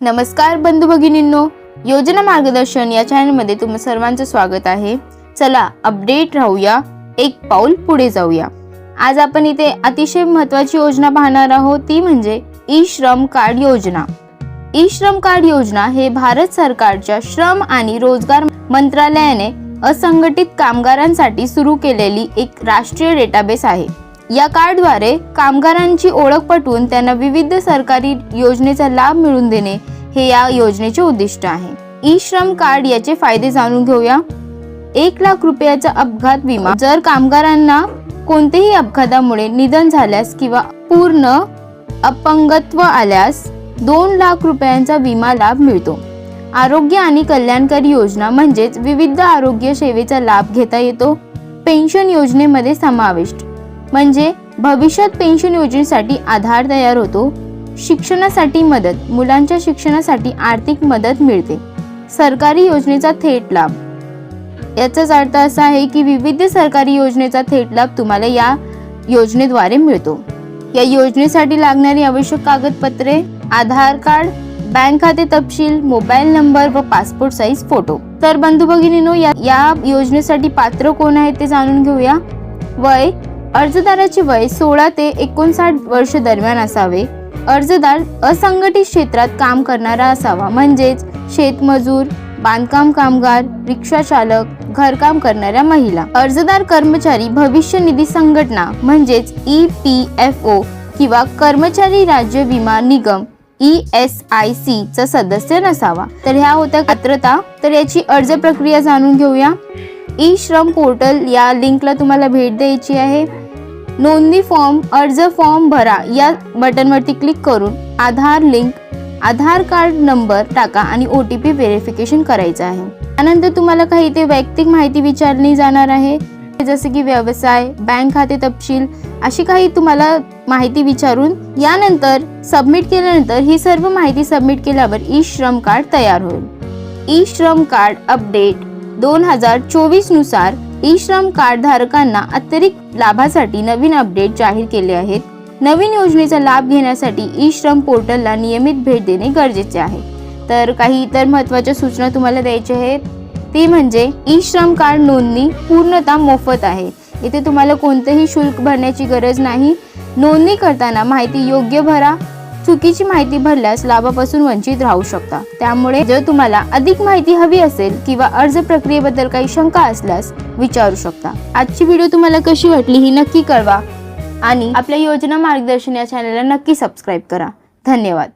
नमस्कार बंधू भगिनींनो योजना मार्गदर्शन या चॅनलमध्ये तुम्हा सर्वांचं स्वागत आहे. चला अपडेट राहूया एक पाऊल पुढे जाऊया. आज आपण इथे अतिशय महत्वाची योजना पाहणार आहोत ती म्हणजे ई श्रम कार्ड योजना. ई श्रम कार्ड योजना हे भारत सरकारच्या श्रम आणि रोजगार मंत्रालयाने असंघटित कामगारांसाठी सुरू केलेली एक राष्ट्रीय डेटाबेस आहे. या कार्डद्वारे कामगारांची ओळख पटवून त्यांना विविध सरकारी योजनेचा लाभ मिळवून देणे हे या योजनेचे उद्दिष्ट आहे. ई श्रम कार्ड याचे फायदे जाणून घेऊया. एक लाख रुपयाचा अपघात विमा. जर कामगारांना कोणत्याही अपघातामुळे निधन झाल्यास किंवा पूर्ण अपंगत्व आल्यास दोन लाख रुपयांचा विमा लाभ मिळतो. आरोग्य आणि कल्याणकारी योजना म्हणजेच विविध आरोग्य सेवेचा लाभ घेता येतो. पेन्शन योजनेमध्ये समाविष्ट. म्हणजे भविष्यात पेन्शन योजनेसाठी आधार तयार होतो शिक्षणासाठी मदत मुलांच्या शिक्षणासाठी आर्थिक मदत मिळते सरकारी योजनेचा थेट लाभ. याचाच अर्थ असा आहे की विविध सरकारी योजनेचा थेट लाभ तुम्हाला या योजनेद्वारे मिळतो. या योजनेसाठी लागणारी आवश्यक कागदपत्रे आधार कार्ड बँक खाते तपशील मोबाईल नंबर व पासपोर्ट साईज फोटो. तर बंधू भगिनीनो या या योजनेसाठी पात्र कोण आहे ते जाणून घेऊया. वय अर्जदाराचे वय सोळा ते एकोणसाठ वर्ष दरम्यान असावे. अर्जदार असंघटित क्षेत्रात काम करणारा असावा. म्हणजेच शेतमजूर बांधकाम कामगार रिक्षा चालक घरकाम करणाऱ्या महिला. अर्जदार कर्मचारी भविष्य निधी संघटना म्हणजेच ई पी एफ ओ किंवा कर्मचारी राज्य विमा निगम ई एस आय सी चा सदस्य नसावा. तर ह्या होत्या पात्रता. तर याची अर्ज प्रक्रिया जाणून घेऊया. ई श्रम पोर्टल या लिंकला तुम्हाला भेट द्यायची आहे. नोंदणी फॉर्म अर्ज फॉर्म भरा. या बटनवरती क्लिक करून Aadhaar link Aadhaar card number टाका आणि ओ टी पी व्हेरिफिकेशन करायचं आहे. त्यानंतर तुम्हाला काही ते वैयक्तिक माहिती विचारली जाणार आहे. जसे की व्यवसाय बँक खाते तपशील अशी काही तुम्हाला माहिती विचारून यानंतर सबमिट केल्यानंतर ही सर्व माहिती सबमिट केल्यावर ई श्रम कार्ड तयार होईल. ई श्रम कार्ड अपडेट दोन हजार चोवीसनुसार ई श्रम कार्ड धारकांना अतिरिक्त लाभासाठी नवीन अपडेट जाहीर केले आहेत. नवीन योजनेचा लाभ घेण्यासाठी ई श्रम पोर्टलला नियमित भेट देणे गरजेचे आहे. तर काही इतर महत्त्वाच्या सूचना तुम्हाला द्यायच्या आहेत. ती म्हणजे ई श्रम कार्ड नोंदणी पूर्णतः मोफत आहे. इथे तुम्हाला कोणतेही शुल्क भरण्याची गरज नाही. नोंदणी करताना माहिती योग्य भरा. चुकीची माहिती भरल्यास लाभापासून वंचित राहू शकता. त्यामुळे जर तुम्हाला अधिक माहिती हवी असेल किंवा अर्ज प्रक्रियेबद्दल काही शंका असल्यास विचारू शकता. आजची व्हिडिओ तुम्हाला कशी वाटली ही नक्की कळवा आणि आपल्या योजना मार्गदर्शन या चॅनलला नक्की सबस्क्राईब करा. धन्यवाद.